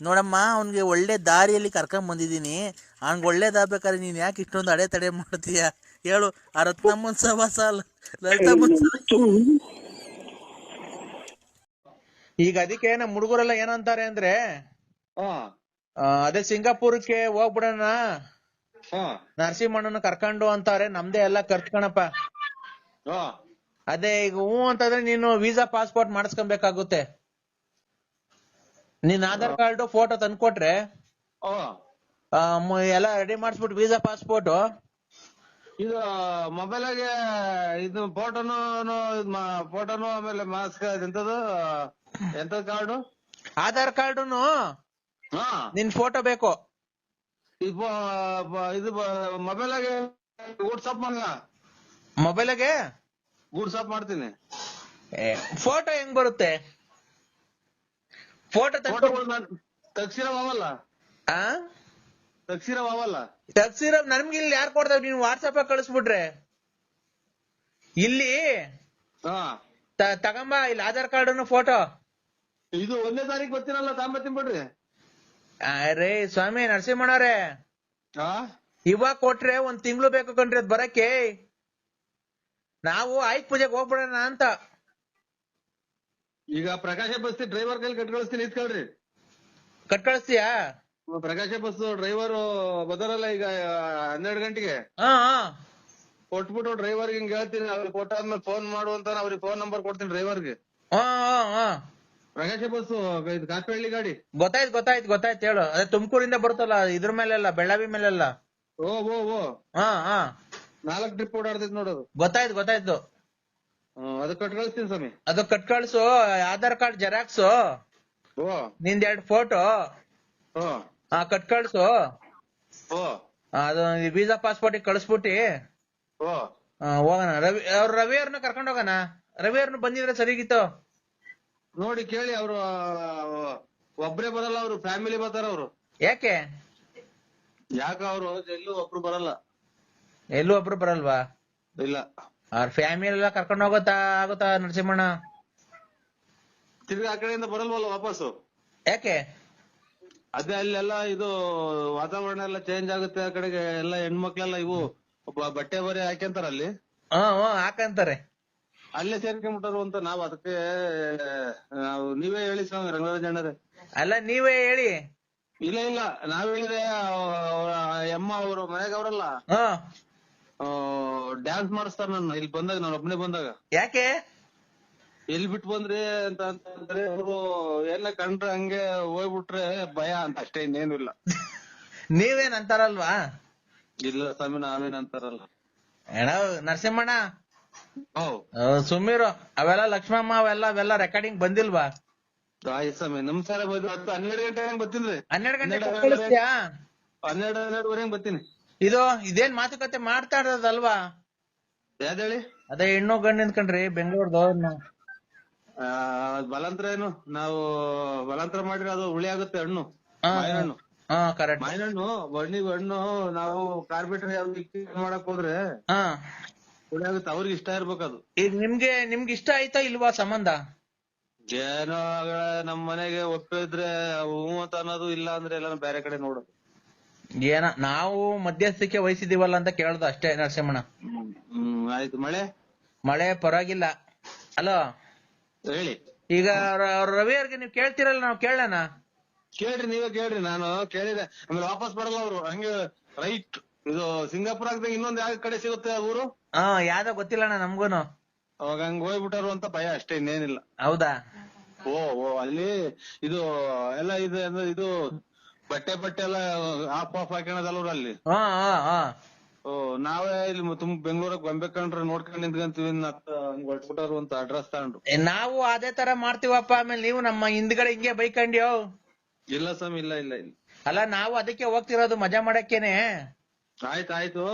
ನೋಡಮ್ಮ ಅವನಿಗೆ ಒಳ್ಳೆ ದಾರಿಯಲ್ಲಿ ಕರ್ಕೊಂಡ್ ಬಂದಿದ್ದೀನಿ. ಅವ್ನಿಗೆ ಒಳ್ಳೇದಾಗ್ಬೇಕಾದ್ರೆ ನೀನ್ ಯಾಕೆ ಇಷ್ಟೊಂದು ಅಡೆ ತಡೆ ಮಾಡ್ತೀಯ? ಹೇಳು ಆ ರತ್ನಮ್ಮನ್ ಸಾಲ ಲಲಿತಮ್ಮನ್ ಈಗ ಅದಕ್ಕೆ ನಮ್ಮ ಹುಡುಗರೆಲ್ಲ ಏನಂತಾರೆ ಅಂದ್ರೆ ಹಾ. ಅದೇ ಸಿಂಗಾಪುರಕ್ಕೆ ಹೋಗ್ಬಿಡೋಣ. ನರಸಿಂಹಣ್ಣನ ಕರ್ಕೊಂಡು ಅಂತಾರೆ ನಮ್ದೇ ಎಲ್ಲ ಖರ್ಚು ಕಣಪ್ಪ ಅದೇ ಈಗ ಹ್ಞೂ ಅಂತಂದ್ರೆ ನೀನು ವೀಸಾ ಪಾಸ್ಪೋರ್ಟ್ ಮಾಡಿಸ್ಕೊಬೇಕಾಗುತ್ತೆ. ನಿನ್ ಆಧಾರ್ ಕಾರ್ಡ್ ಫೋಟೋ ತಂದ್ಕೊಟ್ರೆ ಎಲ್ಲ ರೆಡಿ ಮಾಡಿಸ್ಬಿಟ್ಟು ವೀಸಾ ಪಾಸ್ಪೋರ್ಟ್. ಇದು ಮೊಬೈಲಾಗೆ ಇದು ಫೋಟೋನು ಫೋಟೋನು ಆಮೇಲೆ ಮಾಸ್ಕ್ ಎಂತದು ಎಂತದ್ ಕಾರ್ಡು? ಆಧಾರ್ ಕಾರ್ಡುನು ಹಾ. ನಿನ್ ಫೋಟೋ ಬೇಕು. ಇದು ಇದು ಮೊಬೈಲಾಗೆ ವಾಟ್ಸಪ್ ಮಾಡಲ್ಲ ಮೊಬೈಲ್ಗೆ? ವಾಟ್ಸಪ್ ಮಾಡ್ತೀನಿ. ಫೋಟೋ ಹೆಂಗ್ ಬರುತ್ತೆ? ಫೋಟೋ ಫೋಟೋಗಳು ಅವಲ್ಲ? ಆ? ಆ ಅವಲ್ಲ? ತಗ್ಸಿರೋ ನನ್ಗೆ ಇಲ್ಲಿ ಯಾರು ಕೊಡ್ತಾರೆ ನೀನು ವಾಟ್ಸಪ್ ಕಳಿಸ್ಬಿಟ್ರೆ. ಇಲ್ಲಿ ತಗೊಂಬ ಇಲ್ಲಿ ಆಧಾರ್ ಕಾರ್ಡ್ ಫೋಟೋ ಇದು ಒಂದನೇ ತಾರೀಕು ಬರ್ತೀನಲ್ಲ ತಾಂಬತ್ತೀನಿ ಬಿಡ್ರಿ. ಅರೇ ಸ್ವಾಮಿ ನರಸಿಂಹಣ್ಣವ್ರೆ ಇವಾಗ ಕೊಟ್ರೆ ಒಂದ್ ತಿಂಗಳು ಬೇಕು ಕಣ್ರಿ ಅದ್ ಬರಕ್ಕೆ. ನಾವು ಆಯ್ತ್ ಪೂಜೆಗೆ ಹೋಗ್ಬಿಡೋಣ ಅಂತ. ಈಗ ಪ್ರಕಾಶ ಬಸ್ ಡ್ರೈವರ್ ಕೈಲಿ ಕಟ್ ಕಳಿಸ್ತೀನಿ ಇಸ್ಕೊಳ್ರಿ ಕಟ್ ಕಳಿಸ್ತೀಯಾ ಪ್ರಕಾಶ ಬಸ್ ಡ್ರೈವರ್ ಬದಲಲ್ಲ ಈಗ ಹನ್ನೆರಡು ಗಂಟೆಗೆ. ಹಾ ಹಾ. ಕೊಟ್ಬಿಟ್ಟು ಡ್ರೈವರ್ ಹಿಂಗ್ ಹೇಳ್ತೀನಿ ಅವ್ರಿಗೆ ಕೊಟ್ಟಾದ್ಮೇಲೆ ಫೋನ್ ಮಾಡು ಅಂತ ಅವ್ರಿಗೆ ಫೋನ್ ನಂಬರ್ ಕೊಡ್ತೀನಿ ಡ್ರೈವರ್ಗೆ ಹಾ ಹಾ ಹಾ. ಪ್ರಕಾಶ ಬಸ್ ಇದು ಗಾಡಿ? ಗೊತ್ತಾಯ್ತು ಗೊತ್ತಾಯ್ತು ಗೊತ್ತಾಯ್ತು ಹೇಳು. ಅದೇ ತುಮಕೂರಿಂದ ಬರುತ್ತಲ್ಲ ಇದ್ರ ಮೇಲೆಲ್ಲ ಬೆಳ್ಳಾವಿ ಮೇಲೆಲ್ಲ? ಓ ಓ ಓ. ಹಾ ಹಾ. ನಾಲ್ಕು ಟ್ರಿಪ್ ಓಡಾಡ್ತೈತಿ ನೋಡೋದು ಗೊತ್ತಾಯ್ತು ಗೊತ್ತಾಯ್ತು. ಹ್ಮ್, ಅದಕ್ಕೆ ಕಟ್ ಕಳಿಸ್ತೀನಿ ಸ್ವಾಮಿ. ಅದು ಕಟ್ ಕಳ್ಸು ಆಧಾರ್ ಕಾರ್ಡ್ ಜೆರಾಕ್ಸ್. ಓ. ನಿಂದ್ ಎರಡ್ ಫೋಟೋ. ಓ. ಹಾ ಕಟ್ ಕಳ್ಸು. ಓ. ಆ, ಅದು ವೀಸಾ ಪಾಸ್ಪೋರ್ಟ್ ಕಳಿಸ್ಬಿಟ್ಟಿ. ಓ. ಹೋಗೋಣ. ರವಿ ಅವ್ರ ರವಿ ಅವ್ರನ್ನ ಕರ್ಕೊಂಡ್ ಹೋಗೋಣ. ರವಿ ಅವ್ರನ್ನ ಬಂದಿದ್ರೆ ಸರಿಗಿತ್ತು. ನೋಡಿ ಕೇಳಿ ಅವರು ಒಬ್ರೇ ಬರಲ್ಲ ಅವರು ಫ್ಯಾಮಿಲಿ ಬರ್ತಾರ ಅವರು. ಯಾಕೆ? ಯಾಕ ಅವರು ಎಲ್ಲೂ ಒಬ್ರು ಬರಲ್ಲ. ಎಲ್ಲೂ ಒಬ್ರು ಬರಲ್ವಾ? ಇಲ್ಲ. ಅವ್ರ ಫ್ಯಾಮಿಲಿ ಎಲ್ಲ ಕರ್ಕೊಂಡು ಹೋಗುತ್ತಾ ಆಗುತ್ತಾ ನರಸಿಂಹಣ್ಣ? ತಿರ್ಗಿ ಆ ಕಡೆಯಿಂದ ಬರಲ್ವಲ್ಲ ವಾಪಸ್ಸು? ಯಾಕೆ? ಅದೇ ಅಲ್ಲೆಲ್ಲ ಇದು ವಾತಾವರಣ ಎಲ್ಲ ಚೇಂಜ್ ಆಗುತ್ತೆ ಆ ಕಡೆಗೆ ಎಲ್ಲ ಹೆಣ್ಮಕ್ಳೆಲ್ಲ ಇವು ಬಟ್ಟೆ ಬರೆ ಹಾಕ್ಯಂತಾರ ಅಲ್ಲಿ ಹ್ಮ್ ಹ್ಮ್ ಹಾಕಂತಾರೆ. ಅಲ್ಲೇ ಸೇರ್ಕೊಂಡ್ಬಿಟ್ಟರು ಅಂತ ನಾವ್ ಅದಕ್ಕೆ ನಾವು ನೀವೇ ಹೇಳಿ ಸ್ವಾಮಿ ರಂಗರಾಜ್ ಅಣ್ಣರೇ. ಅಲ್ಲ ನೀವೇ ಹೇಳಿ. ಇಲ್ಲ ಇಲ್ಲ. ನಾವ್ ಹೇಳಿದ್ರೆ ಎಮ್ಮ ಅವರು ಮನೆಗೆ ಅವರಲ್ಲ. ಡ್ಯಾನ್ಸ್ ಮಾಡಿಸ್ತಾರ ನನ್ನ. ಇಲ್ಲಿ ಬಂದಾಗ ನಾನು ಒಬ್ಬನೇ ಬಂದಾಗ. ಯಾಕೆ? ಎಲ್ಲಿ ಬಿಟ್ಟು ಬಂದ್ರಿ ಅಂತ ಅಂತಂದ್ರೆ ಅವರು ಎಲ್ಲ ಕಂಡ್ರೆ ಹಂಗೆ ಹೋಗ್ಬಿಟ್ರೆ ಭಯ ಅಂತ ಅಷ್ಟೇ ಇನ್ನೇನು ಇಲ್ಲ. ನೀವೇನ್ ಅಂತಾರಲ್ವಾ ಇಲ್ಲ ಸ್ವಾಮಿ ನಾವೇನ್ ಅಂತಾರಲ್ಲ ಏನ ನರಸಿಂಹಣ್ಣ. ಸುಮ್ಮಿರು ಅವೆಲ್ಲ ಲಕ್ಷ್ಮಮ್ಮ ಅವೆಲ್ಲ ಅವೆಲ್ಲ ರೆಕಾರ್ಡಿಂಗ್ ಬಂದಿಲ್ವಾ? ಆಯ್ತು ಸ್ವಾಮಿ ನಮಸ್ಕಾರ ಬಂದು ಹತ್ತು ಹನ್ನೆರಡು ಗಂಟೆ ಹಂಗ್ ಬರ್ತೀನಿ. ಹನ್ನೆರಡು ಗಂಟೆ ಕಳಿಸ್ತೀಯಾ? ಹನ್ನೆರಡು ಹನ್ನೆರಡುವರೆಗೆ ಬರ್ತೀನಿ. ಇದು ಇದೇನ್ ಮಾತುಕತೆ ಮಾಡ್ತಾ ಇರೋದಲ್ವಾ? ಯಾವ್ದು ಹೇಳಿ ಅದೇ ಹೆಣ್ಣು ಗಂಡು ನಿಂತ್ಕೊಂಡ್ರಿ ಬೆಂಗಳೂರ್ದು ಆ, ಬಲಾಂತರ ಏನು? ನಾವು ಬಲಂತ್ರ ಮಾಡಿದ್ರೆ ಅದು ಹುಳಿ ಆಗುತ್ತೆ ಹಣ್ಣು. ಹಾ, ಹಣ್ಣು. ಹಾ ಕರೆಕ್ಟ್ ಮಾವಿನ ಹಣ್ಣು ಬಣ್ಣಿ ಹಣ್ಣು ನಾವು ಕಾರ್ಪೆಟ್ ಮಾಡಕ್ ಹೋದ್ರೆ ಹುಳಿ ಆಗುತ್ತೆ. ಅವ್ರಿಗೆ ಇಷ್ಟ ಇರ್ಬೇಕದು. ಈಗ ನಿಮ್ಗೆ ನಿಮ್ಗೆ ಇಷ್ಟ ಆಯ್ತಾ ಇಲ್ವಾ ಸಂಬಂಧ? ಏನೋ ನಮ್ ಮನೆಗೆ ಒಪ್ಪಿದ್ರೆ ಹ್ಞೂ ಅಂತ ಅನ್ನೋದು ಇಲ್ಲ ಅಂದ್ರೆ ಎಲ್ಲ ಬೇರೆ ಕಡೆ ನೋಡು ಏನ ನಾವು ಮಧ್ಯಸ್ಥಿಕೆ ವಹಿಸಿದೀವಲ್ಲ ಅಂತ ಕೇಳ್ದ ಅಷ್ಟೇ ನರಸಿಂಹಣ್ಣ. ಹ್ಮ್ ಆಯ್ತು. ಮಳೆ? ಮಳೆ ಪರವಾಗಿಲ್ಲ. ಅಲೋ? ಹೇಳಿ. ಈಗ ರ- ರವಿ ಅವ್ರಿಗೆ ನೀವು ಕೇಳ್ತಿರಲ್ಲ ನಾವು ಕೇಳೋಣ. ಕೇಳ್ರಿ ನೀವೇ ಕೇಳ್ರಿ. ನಾನು ಕೇಳಿದೆ. ಆಮೇಲೆ ವಾಪಸ್ ಬರಲ್ಲ ಅವ್ರು. ಹಂಗೆ ರೈಟ್. ಇದು ಸಿಂಗಾಪುರ ಆಗ್ದಂಗೆ ಇನ್ನೊಂದ್ ಯಾವ ಕಡೆ ಸಿಗುತ್ತೆ ಆ ಊರು? ಹಾ ಯಾವ್ದೋ ಗೊತ್ತಿಲ್ಲಣ್ಣ ನಮ್ಗೂನು. ಅವಾಗ ಹಂಗ್ ಹೋಗ್ಬಿಟ್ಟಾರು ಅಂತ ಭಯ ಅಷ್ಟೇ ಇನ್ನೇನಿಲ್ಲ. ಹೌದಾ? ಓ ಓ ಅಲ್ಲಿ ಇದು ಎಲ್ಲ ಇದು ಅಂದ್ರೆ ಇದು ಬಟ್ಟೆ ಬಟ್ಟೆ ಎಲ್ಲ ಆಫ್ ಆಫ್ ಹಾಕೋಣದಲ್ವ್ರ ಅಲ್ಲಿ ಹಾ ಹಾ ಹಾ. ಓ ನಾವೇ ಇಲ್ಲಿ ತುಂಬ ಬೆಂಗಳೂರಾಗ ಗೊಂಬೆ ಕಂಡ್ರೆ ನೋಡ್ಕೊಂಡ್ ನಿಂತ್ಕೊಂತೀವಿ ಹಂಗ್ ಹೊಟ್ಬಿಟ್ಟಾರು ಅಂತ ಅಡ್ರೆಸ್ ತಗೊಂಡ್ರು ಏ, ನಾವು ಅದೇ ತರ ಮಾಡ್ತೀವಪ್ಪ ಆಮೇಲೆ ನೀವು ನಮ್ಮ ಹಿಂದ್ಗಡೆ ಹಿಂಗೆ ಬೈಕಂಡ್ಯೋ? ಇಲ್ಲ ಸ್ವಾಮಿ ಇಲ್ಲ ಇಲ್ಲ ಇಲ್ಲ. ಅಲ್ಲ ನಾವು ಅದಕ್ಕೆ ಹೋಗ್ತಿರೋದು ಮಜಾ ಮಾಡಕ್ಕೇನೆ. ಆಯ್ತು ಆಯ್ತು.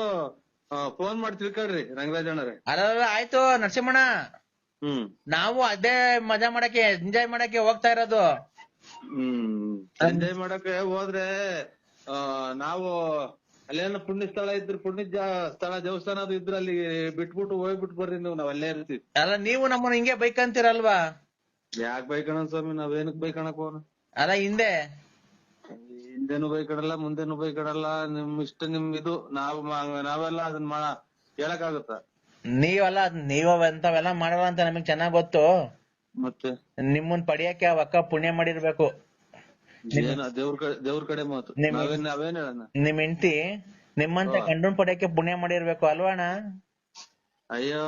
ಫೋನ್ ಮಾಡಿ ತಿಳ್ಕೊಳ್ರಿ ರಂಗರಾಜ್ ಅಣ್ಣರೇ. ಅಲ್ಲ ಆಯ್ತು ನರಸಿಂಹಣ್ಣ. ಹ್ಮ್. ನಾವು ಅದೇ ಮಜಾ ಮಾಡಕ್ಕೆ ಎಂಜಾಯ್ ಮಾಡಕ್ಕೆ ಹೋಗ್ತಾ ಇರೋದು. ಹ್ಮ್. ಎಂಜಾಯ್ ಮಾಡಕ್ಕೆ ಹೋದ್ರೆ ಆ, ನಾವು ಅಲ್ಲೇನ ಪುಣ್ಯ ಸ್ಥಳ ಇದ್ರೆ ಪುಣ್ಯ ಜಾ- ಸ್ಥಳ ದೇವಸ್ಥಾನ ಅದು ಇದ್ರ ಅಲ್ಲಿ ಬಿಟ್ಬಿಟ್ಟು ಹೋಗ್ಬಿಟ್ಟು ಬರ್ರಿ ನೀವು ನಾವ್ ಅಲ್ಲೇ ಇರ್ತೀವಿ. ಅಲ್ಲ ನೀವು ನಮ್ಮನ್ನ ಹಿಂಗೆ ಬೈಕಂತೀರಲ್ವಾ? ಯಾಕ್ ಬೈಕಣ ಸ್ವಾಮಿ ನಾವೇನಕ್ ಬೈಕಣಕ್ ಹೋಗೋಣ ಅಲ್ಲ ಹಿಂದೆ. ಹಿಂದೆನು ಬೈಕಡಲ್ಲ ಮುಂದೆನು ಬೈಕಡಲ್ಲ ನಿಮ್ ಇಷ್ಟ ನಿಮ್ ಇದು ನಾವ್ ಮಾ- ನಾವೆಲ್ಲ ಅದನ್ನ ಮಾಡ ಹೇಳಕ್ಕಾಗುತ್ತ? ನೀವಲ್ಲ ನೀವ ಎಂತವೆಲ್ಲ ಮಾಡಲ್ಲ ಅಂತ ನಮಗ್ ಚೆನ್ನಾಗ್ ಗೊತ್ತು. ಮತ್ತೆ? ನಿಮ್ಮನ್ ಪಡಿಯಕ್ಕೆ ಆ ಅಕ್ಕ ಪುಣ್ಯ ಮಾಡಿರ್ಬೇಕು. ಏನ ದೇವ್ರ ಕಡೆ ದೇವ್ರ ಕಡೆ ಮಾತು. ನಿಮ್- ನಾವೇನ್ ನಾವೇನ್ ಹೇಳಣ? ನಿಮ್ ಹೆಂಡತಿ ನಿಮ್ಮಂತ ಗಂಡನ್ ಪಡಿಯಕ್ಕೆ ಪುಣ್ಯ ಮಾಡಿರ್ಬೇಕು ಅಲ್ವಾ ಅಣ್ಣ ಅಯ್ಯೋ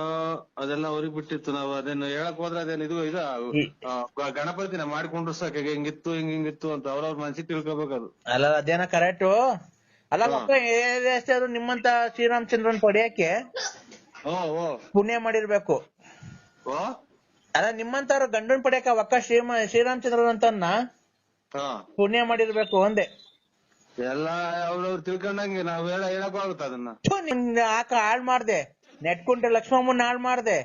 ಅದೆಲ್ಲ ಅವ್ರಿಗೆ ಬಿಟ್ಟಿತ್ತು ನಾವು. ಅದನ್ನ ಹೇಳಕ್ ಹೋದ್ರೆ ಅದೇನ್ ಇದು ಇದು ಗಣಪತಿನ ಮಾಡ್ಕೊಂಡ್ರು ಸಾಕ ಹಿಂಗಿತ್ತು ಹಿಂಗ್ ಹಿಂಗಿತ್ತು ಅಂತ ಅವ್ರವ್ರ ಮನ್ಸಿಗೆ ತಿಳ್ಕೊಬೇಕದು ಅಲ್ಲ ಅದೇನ ಕರೆಕ್ಟ್ ಅಲ್ಲ ಮಕ್ಕಳ ಆದ್ರೂ ನಿಮ್ಮಂತ ಶ್ರೀರಾಮಚಂದ್ರನ್ ಪಡೆಯಕ್ಕೆ ಓ ಓ ಪುಣ್ಯ ಮಾಡಿರ್ಬೇಕು. ಓ ಅಲ್ಲ ನಿಮ್ಮಂತವ್ರ ಗಂಡನ್ ಪಡೆಯಕ ಒಕ್ಕ ಶ್ರೀಮ ಶ್ರೀರಾಮಚಂದ್ರನ್ ಅಂತನ್ನ ಹಾ. ಪುಣ್ಯ ಮಾಡಿರ್ಬೇಕು ಒಂದೇ ಎಲ್ಲ ಅವ್ರವ್ರು ತಿಳ್ಕೊಂಡಂಗೆ ನಾವ್ ಹೇಳ ಹೇಳಕ್ ಆಗುತ್ತ ಅದನ್ನ? ಆಕ ಹಾಳ್ ಮಾಡ್ದೆ. ನೆಟ್ಕೊಂಡೆ ಲಕ್ಷ್ಮಮ್ಮನ್ ಹಾಳ್ ಮಾಡ್ದೆ.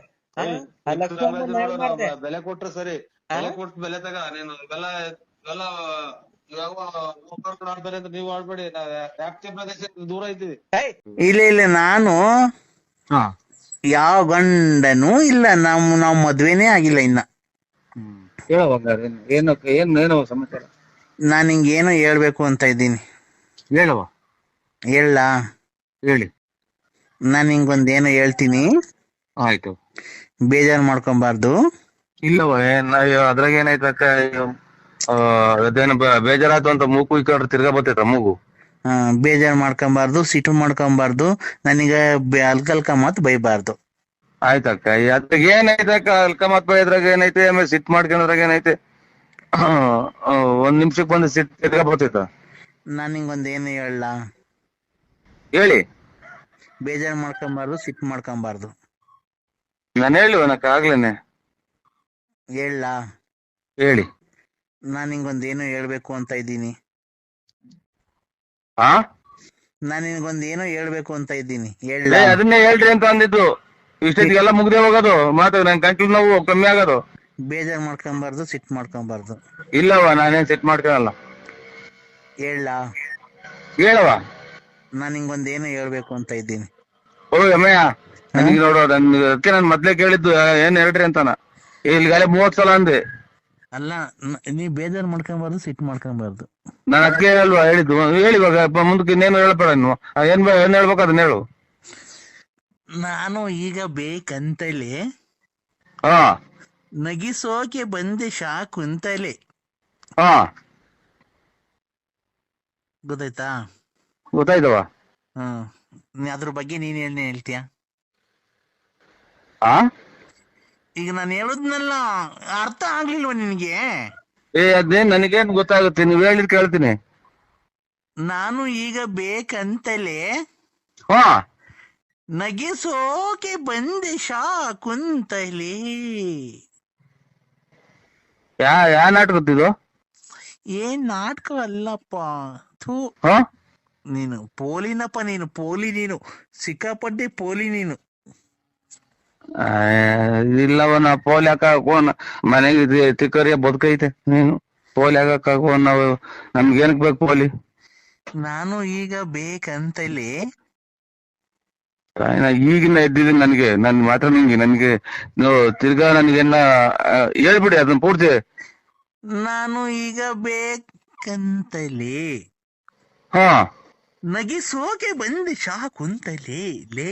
ಲಕ್ಷ್ಮಮ್ಮನ್ ಹಾಳ್ ಬೆಲೆ ಕೊಟ್ರೆ ಸರಿ. ಬೆಲೆ ಕೊಟ್ಟು ಬೆಲೆ ತಗ ನೀನು ಬೆಲ್ಲ ನೀವು ಆಡ್ಬೇಡಿ. ವ್ಯಾಪ್ತಿ ಪ್ರದೇಶ ದೂರ ಇದ್ದೀವಿ. ಇಲ್ಲ ಇಲ್ಲ ನಾನು ಯಾವ ಗಂಡನು ಇಲ್ಲ. ನಮ್ ನಾವ್ ಮದ್ವೆನೇ ಆಗಿಲ್ಲ ಇನ್ನ. ಹೇಳುವಾಗ ಏನು ಏನು ಏನು ಸಮಾಚಾರ? ನಾನ್ ಹಿಂಗೇನೋ ಹೇಳ್ಬೇಕು ಅಂತ ಇದ್ದೀನಿ. ಹೇಳುವ ಹೇಳ. ಹೇಳಿ. ನಾನ್ ಹಿಂಗೊಂದೇನೋ ಹೇಳ್ತೀನಿ? ಆಯ್ತು. ಬೇಜಾರ್ ಮಾಡ್ಕೊಂಬಾರ್ದು. ಇಲ್ಲವ ಅದ್ರಾಗ ಏನಾಯ್ತು ಅಕ್ಕ ಅದೇನು ಬೇಜಾರಾಯ್ತು ಅಂತ ಮೂಗು ಇಕ್ಕೊಂಡ್ರೆ ತಿರ್ಗಾ ಬರ್ತೈತ ಮೂಗು? ಬೇಜಾರ್ ಮಾಡ್ಕೊಂಬಾರ್ದು ಸಿಟ್ಟು ಮಾಡ್ಕೊಂಬಾರ್ದು ನನಗ ಅಲ್ಕಲ್ಕ ಮಾತು ಬೈಬಾರ್ದು. ಆಯ್ತಕ್ಕ ಅದ್ರಾಗ ಏನೈತೆ ಅಕ್ಕ ಅಲ್ಕ ಮಾತು ಬೈದ್ರಾಗ ಏನೈತೆ ಆಮೇಲೆ ಸಿಟ್ ಮಾಡ್ಕೊಂಡ್ರಾಗ ಏನೈತೆ ಒಂದ್ ನಿಮಿಷಕ್ಕೆ ಬಂದು ಸಿಟ್ ತಿರ್ಗಾ ಬರ್ತೈತ? ನಾನು ನಿಂಗೊಂದು ಏನು ಹೇಳ ಹೇಳಿ. ಬೇಜಾರ್ ಮಾಡ್ಕೊಂಬಾರ್ದು ಸಿಟ್ಟು ಮಾಡ್ಕೊಂಬಾರ್ದು. ನಾನು ಹೇಳುವನಕ್ಕ ಆಗ್ಲೇನೆ. ಹೇಳ. ಹೇಳಿ. ನಾನ್ ಹಿಂಗೊಂದ್ ಏನು ಹೇಳ್ಬೇಕು ಅಂತ ಇದ್ದೀನಿ. ಹಾ ನಾನ್ ನಿನ್ಗೊಂದ್ ಏನೋ ಹೇಳ್ಬೇಕು ಅಂತ ಇದ್ದೀನಿ. ಹೇಳ. ಅದನ್ನೇ ಹೇಳ್ರಿ ಅಂತ ಅಂದಿದ್ದು. ಇಷ್ಟೊತ್ತಿಗೆಲ್ಲ ಮುಗ್ದೆ ಹೋಗೋದು. ಮಾತು ನನ್ ಗಂಟ್ಲು ನೋವು ಕಮ್ಮಿ ಆಗೋದು. ಬೇಜಾರ್ ಮಾಡ್ಕೊಂಬಾರ್ದು ಸಿಟ್ಟು ಮಾಡ್ಕೊಂಬಾರ್ದು. ಇಲ್ಲವ ನಾನೇನ್ ಸೆಟ್ ಮಾಡ್ಕೊಳಲ್ಲ. ಹೇಳ. ಹೇಳವ ನಾನ್ ಹಿಂಗೊಂದ್ ಏನು ಹೇಳ್ಬೇಕು ಅಂತ ಇದ್ದೀನಿ. ಓ ಅಮ್ಮಯ್ಯ ನನಗೆ ನೋಡು ನನ್ ಅದಕ್ಕೆ ನಾನ್ ಮೊದ್ಲೇ ಕೇಳಿದ್ದು ಆ, ಏನ್ ಹೇಳ್ರಿ ಅಂತಾನ. ಇಲ್ಲಿಗಾಲೆ ಮೂವತ್ ಸಲ ಅಂದೆ. ಅಲ್ಲ ನ- ನೀ ಬೇಜಾರ್ ಮಾಡ್ಕೊಂಬಾರ್ದು ಸಿಟ್ಟು ಮಾಡ್ಕೊಂಬಾರ್ದು. ನಾನು ಅದಕ್ಕೆ ಅಲ್ವಾ ಹೇಳಿದ್ದು. ಹೇಳಿ ಇವಾಗ ಪ- ಮುಂದಕ್ಕೆ ಇನ್ನೇನು ಹೇಳ್ಬೇಡ ನೀವು ಆ, ಏನ್ ಬ- ಏನ್ ಹೇಳ್ಬೇಕು ಅದನ್ನ ಹೇಳು. ನಾನು ಈಗ ಬೇಕಂತಲೇ ಹಾ. ನಗಿಸೋಕೆ ಬಂದೆ ಶಾಕು ಅಂತಲೆ ಹಾ. ಗೊತ್ತಾಯ್ತಾ? ಗೊತ್ತಾಯ್ತವ ಹ್ಮ್. ಅದ್ರ ಬಗ್ಗೆ ನೀನ್ ಏನ್ ಹೇಳ್ತೀಯ? ಆ? ಈಗ ನಾನು ಹೇಳುದ್ನಲ್ಲ ಅರ್ಥ ಆಗ್ಲಿಲ್ವ ನಿನಗೆ? ಏ ಅದೇನ್ ನನಗೇನ್ ಗೊತ್ತಾಗುತ್ತೆ ನೀವ್ ಹೇಳಿದ್ ಕೇಳ್ತೀನಿ. ನಾನು ಈಗ ಬೇಕಂತಲೇ ಹಾ. ನಗಿಸೋಕೆ ಬಂದೆ ಶಾ ಕುಂತಲಿ. ಯಾ ಯಾ ನಾಟಕ ಇದು ಏನ್ ನಾಟಕ ಅಲ್ಲಪ್ಪ ಥೂ. ಹಾ? ನೀನು ಪೋಲಿನಪ್ಪ ನೀನು ಪೋಲಿ ನೀನು. ಸಿಕ್ಕಾಪಟ್ಟೆ ಪೋಲಿ ನೀನು. ಇಲ್ಲವ ನಾ ಪೋಲ್ ಹಾಕೋನ್ ಮನೆಗೆ ತಿಕ್ಕರಿಯ ಬದುಕೈತೆ ನೀನು. ಪೋಲಿ ಹಾಕೋ ನಾವು ನಮ್ಗೆ ಏನಕ್ ಬೇಕು ಪೋಲಿ? ನಾನು ಈಗ ಬೇಕಂತ ಇಲ್ಲಿ ಈಗಿನ ಎದ್ದಿದ್ದೀನಿ ನನಗೆ ನನ್ ಮಾತ್ರ ನಿಂಗೆ ನನ್ಗೆ ತಿರ್ಗಾ ನನ್ಗೆನ್ನ ಆ, ಹೇಳ್ಬಿಡಿ ಅದನ್ನ ಪೂರ್ತಿ. ನಾನು ಈಗ ಬೇಕಂತಲೇ ಹಾ. ನಗಿಸೋಕೆ ಬಂದು ಶಾ ಕುಂತ ಲೇ ಲೇ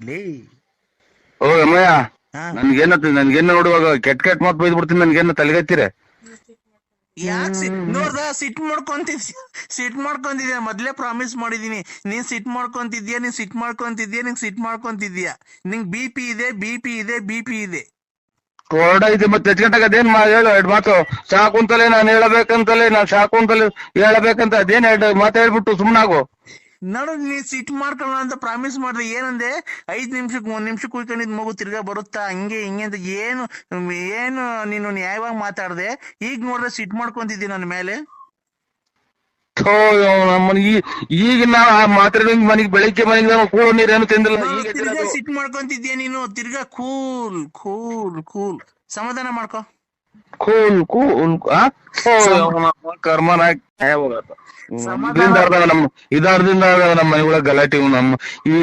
ಲೇ ಓ ಅಮ್ಮಯ್ಯ ಹಾ. ನನ್ಗೇನ ನನ್ಗೇನ ನೋಡುವಾಗ ಕೆಟ್ ಕೆಟ್ ಮಾತು ಬೈದ್ ಬಿಡ್ತೀನಿ ನನ್ಗೇನ ತಲೆಗತ್ತೀರ. ಯಾಕ್ ಸಿಟ್ ನೋಡ್ದ ಸಿಟ್ ಮಾಡ್ಕೊಂತಿದ್ ಸಿಟ್ ಮಾಡ್ಕೊಂತಿದ್ಯಾ ಮೊದ್ಲೇ ಪ್ರಾಮಿಸ್ ಮಾಡಿದೀನಿ. ನೀನ್ ಸಿಟ್ ಮಾಡ್ಕೊಂತಿದ್ಯಾ ನೀನ್ ಸಿಟ್ ಮಾಡ್ಕೊಂತಿದ್ಯಾ ನಿಂಗ್ ಸಿಟ್ ಮಾಡ್ಕೊಂತಿದ್ಯಾ? ನಿಂಗ್ ಬಿ ಪಿ ಇದೆ ಬಿ ಪಿ ಇದೆ ಬಿ ಪಿ ಇದೆ. ಕೊರಡ ಇದೆ, ಮತ್ತೆ ಹೆಚ್ಕೊಂಡಾಗ ಅದೇನ್ ಮಾ ಹೇಳು, ಎರಡು ಮಾತು. ಸಾಕು ಅಂತಲೇ ನಾನು ಹೇಳಬೇಕಂತಲೇ, ನಾನ್ ಸಾಕು ಅಂತಲೇ ಹೇಳಬೇಕಂತ ಅದೇನ್ ಎರಡು ಮಾತು ಹೇಳ್ಬಿಟ್ಟು ಸುಮ್ಮನಾಗು ನೋಡು, ನೀ ಸಿಟ್ ಮಾಡ್ಕೊಳ್ಳ ಅಂತ ಪ್ರಾಮಿಸ್ ಮಾಡಿದ್ರೆ ಏನಂದೆ? ಐದ್ ನಿಮಿಷಕ್ಕೆ, ಒಂದ್ ನಿಮಿಷ ಕುಯ್ಕೊಂಡಿದ್ ಮಗು ತಿರ್ಗಾ ಬರುತ್ತಾ? ಹಂಗೆ, ಹಿಂಗೆ ಅಂತ ಏನು ಏನು ನೀನು ನ್ಯಾಯವಾಗಿ ಮಾತಾಡ್ದೆ? ಈಗ ನೋಡ್ರೆ ಸಿಟ್ ಮಾಡ್ಕೊಂತಿದ್ದಿ ನನ್ನ ಮೇಲೆ? ಈಗ ನಾವ್ ಮಾತ್ರ ಮನೆಗೆ ಬೆಳಿಗ್ಗೆ ಮನೆಗೆ ನಾವು ಕೂಳು ನೀರೇನು ತಿಂದಿಲ್ಲ. ಈಗ ತಿರ್ಗಾ ಸಿಟ್ ಮಾಡ್ಕೊಂತಿದ್ಯಾ ನೀನು? ತಿರ್ಗಾ ಕೂಲ್ ಕೂಲ್ ಕೂಲ್. ಸಮಾಧಾನ ಮಾಡ್ಕೊ. ಕೂಲ್ ಕೂಲ್ ಆ? ಕರ್ಮನ ಇದರಿಂದ ಅರ್ಧ ನಮ್ಮ ಇದಾರ್ದಿಂದ ನಮ್ಮ ಮನೆ ಒಳಗ್ ಗಲಾಟೆ ನಮ್ಮ ಈ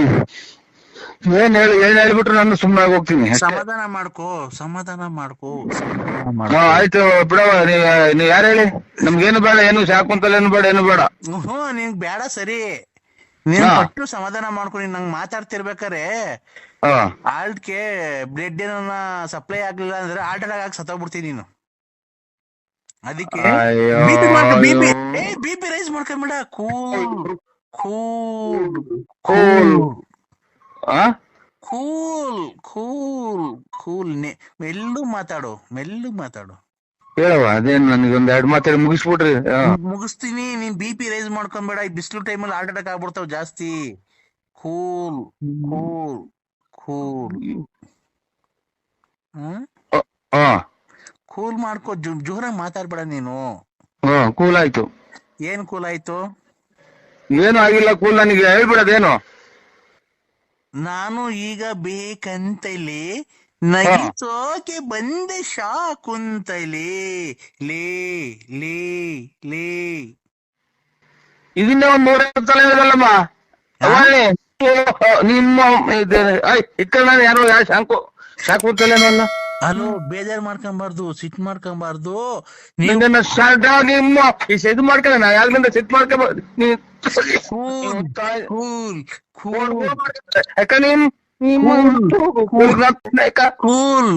ಏನ್ ಹೇಳಿ ಏನ್ ಹೇಳ್ಬಿಟ್ರು ನಾನು ಸುಮ್ಮನೆ ಹೋಗ್ತೀನಿ. ಸಮಾಧಾನ ಮಾಡ್ಕೋ ಸಮಾಧಾನ ಮಾಡ್ಕೋ. ಸಮಾಧಾನ ಮಾಡ್ಕೋ. ಹಾ ಆಯ್ತು ಬಿಡವ ನೀವ್ ನೀವ್ ಯಾರು ಹೇಳಿ? ನಮ್ಗೇನು ಬೇಡ ಏನು ಶಾಕುಂತಲ ಏನು ಬೇಡ ಏನು ಬೇಡ. ಹ್ಞೂ ನಿಂಗ್ ಬೇಡ ಸರಿ. ನೀನ್ ಹಾ. ಪಟ್ಟು ಸಮಾಧಾನ ಮಾಡ್ಕೊ ನೀನ್ ನಂಗ್ ಮಾತಾಡ್ತಿರ್ಬೇಕಾರೆ ಹಾ. ಆಲ್ಟ್ಗೆ ಬ್ಲಡ್ ಏನನ್ನ ಸಪ್ಲೈ ಆಗ್ಲಿಲ್ಲ ಅಂದ್ರೆ ಆಲ್ಟ್ ಆಗಿ ಸತ್ತೋಗ್ಬಿಡ್ತೀನಿ ನೀನು. ಅದಕ್ಕೆ ಅಯ್ಯೋ, ಬಿಪಿ ಮಾಡ್ಕೊ ಬಿಪಿ ಏ ಬಿಪಿ ರೈಸ್ ಮಾಡ್ಕೊಂಬೇಡ ಕೂಲ್ ಕೂಲ್. ಕೂಲ್. ಆ? Cool cool cool. ಮೆಲ್ಲು ಮಾತಾಡು ಮೆಲ್ಲು ಮಾತಾಡು. ಹೇಳವ ಅದೇನ್ ಒಂದ್ ಎರಡು ಮಾತಾಡಿ ಮುಗಿಸ್ಬಿಡ್ರಿ. ಮುಗಿಸ್ತೀನಿ ನೀನ್ ಬಿ ಪಿ ರೈಸ್ ಮಾಡ್ಕೊಂಬೇಡ. ಈ ಬಿಸಿಲು ಟೈಮಲ್ಲಿ ಹಾರ್ಟ್ ಅಟ್ಯಾಕ್ ಆಗ್ಬಿಡ್ತಾವ ಜಾಸ್ತಿ. Cool cool cool. ಹಾ ಕೂಲ್ ಮಾಡ್ಕೋ ಜೋರ ಜೋರಾಗಿ ಮಾತಾಡ್ಬೇಡ ನೀನು. ಹಾ ಕೂಲ್ ಆಯ್ತು. ಏನ್ ಕೂಲ್ ಆಯ್ತು? ಏನು ಆಗಿಲ್ಲ ಕೂಲ್ ನನಗೆ. ಹೇಳ್ಬಿಡೋದೇನು? ನಾನು ಈಗ ಬೇಕಂತಲೇ ನಗಿಸೋಕೆ ಬಂದೆ ಶಾ ಕುಂತಲೇ ಲೇ ಲೇ ಲೇ. ಇದನ್ನ ಒಂದ್ ಮೂರ ಸಲ ಹೇಳಿದಲ್ಲಮ್ಮ ಅವಳ್ಳಿ, ನಿಮ್ಮ ಇಕ್ಕ ನಾನು ಯಾರೋ ಯಾರು ಶಾಂಕು ಶಾಕುಂತಲೇನಲ್ಲ ಹಲೋ ಬೇಜಾರ್ ಮಾಡ್ಕೊಂಬಾರ್ದು ಸಿಟ್ ಮಾಡ್ಕೊಂಬಾರ್ದು. ನಿನ್ನ ಶಾಂತ ನಿಮ್ಮ. ಈ ಇದು ಮಾಡ್ಕೊಂಡ ನಾ ಯಾಗ್ಲಿಂದ ಸಿಟ್ ಮಾಡ್ಕೊಂಬಾರ್ದು ನೀ ಕೂಲ್ ಕೂಲ್ ಕೂಲ್. ಯಾಕ ನೀನ್? ನಿಮ್ಮ ಕೂಲ್.